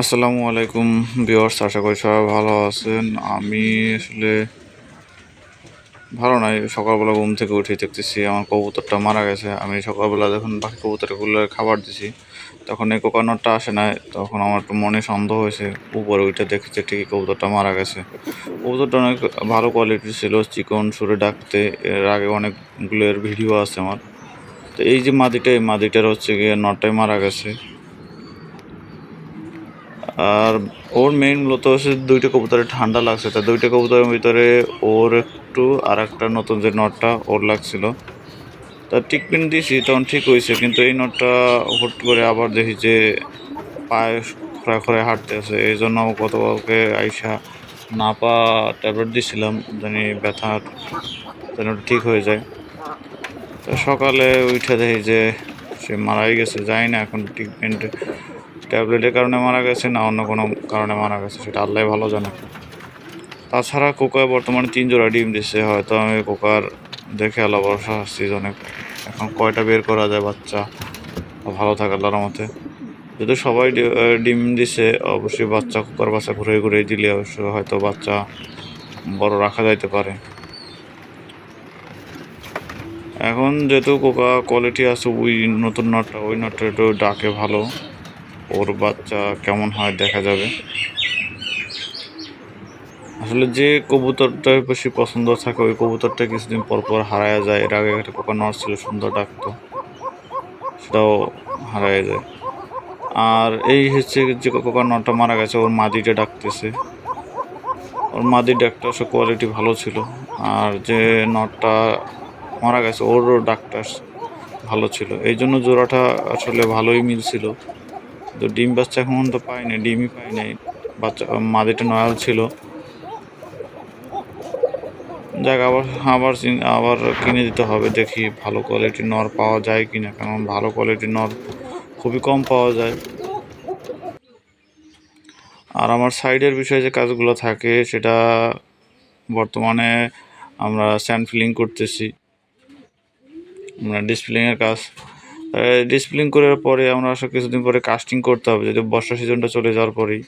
আসসালামু আলাইকুম বিওয়ার্স আশা করি সবাই ভালো আছেন। আমি আসলে ভালো নাই, সকালবেলা ঘুম থেকে উঠে দেখতেছি আমার কবুতরটা মারা গেছে। আমি সকালবেলা যখন বাকি কবুতরগুলো খাবার দিছি, তখন এই কোকানটটা আসে না তখন আমার একটু মনে সন্দেহ হয়েছে, উপরে ওইটা দেখেছি ঠিকই কবুতরটা মারা গেছে। কবুতরটা অনেক ভালো কোয়ালিটির ছিল, চিকন সুরে ডাকতে, এর আগে অনেকগুলো ভিডিও আছে আমার। তো এই যে মাদিটা, এই মাদিটার হচ্ছে গিয়ে নটায় মারা গেছে। আর ওর মেইন মূলত হচ্ছে দুইটা কবুতরে ঠান্ডা লাগছে। তা দুইটা কবুতরের ভিতরে ওর একটু আর একটা নতুন যে নটটা ওর লাগছিল। তা ট্রিটমেন্ট দিয়েছি, তখন ঠিক হয়েছে, কিন্তু এই নটটা হুট করে আবার দেখি যে পায়ে খোঁড়া খোঁড়ে হাঁটতে আছে। এই জন্য গতকালকে আইসা নাপা ট্যাবলেট দিয়েছিলাম, জানি ব্যথা যেন ঠিক হয়ে যায়। তো সকালে উঠে দেখি যে সে মারাই গেছে যাই না এখন ট্রিটমেন্ট ট্যাবলেটের কারণে মারা গেছে না অন্য কোনো কারণে মারা গেছে, সেটা আল্লাহ ভালো জানে। তাছাড়া কোকায় বর্তমানে তিন জোড়া ডিম দিচ্ছে হয়তো আমি কোকার দেখে আল্লাহ ভরসা অনেক, এখন কয়টা বের করা যায় বাচ্চা, ভালো থাকে আল্লাহর মতে যদি সবাই ডিম দিছে, অবশ্যই বাচ্চা কোকার বাচ্চা ঘুরে ঘুরে দিলে অবশ্যই হয়তো বাচ্চা বড় রাখা যাইতে পারে। এখন যেহেতু কোকা কোয়ালিটি আছে, ওই নতুন নটটা ওই নটটা একটু ডাকে ভালো। ওর বাচ্চা কেমন হয় দেখা যাবে। আসলে যে কবুতরটা বেশি পছন্দ থাকে, ওই কবুতরটা কিছুদিন পর পর হারায় যায়। এর আগে একটা কোকা নট ছিল, সুন্দর ডাকতো। সেটাও হারায় যায়। আর এই হচ্ছে যে কোকা নটটা মারা গেছে, ওর মাদিটা ডাকতেছে। ওর মাদির ডাকটা অবশ্য কোয়ালিটি ভালো ছিল। আর যে নটটা মারা গেছে, ওরও ডাক্তার ভালো ছিল। এই জন্য জোড়াটা আসলে ভালোই মিলছিল। তো ডিম বাচ্চা এখন তো পাইনি ডিমই পাই নাই। বাচ্চা, মাদিটা নয়াল ছিল। যাক, আবার আবার আবার কিনে দিতে হবে, দেখি ভালো কোয়ালিটির নর পাওয়া যায় কি না কারণ ভালো কোয়ালিটির নর খুবই কম পাওয়া যায়। আর আমার সাইডের বিষয়ে যে কাজগুলো থাকে, সেটা বর্তমানে আমরা স্যান্ড ফিলিং করতেছি। আমরা ডিসপ্লিংয়ের কাজ। ডিসপ্লিং করার পরে আমরা আসলে কিছুদিন পরে কাস্টিং করতে হবে, যদি বর্ষা সিজনটা চলে যাওয়ার পরেই।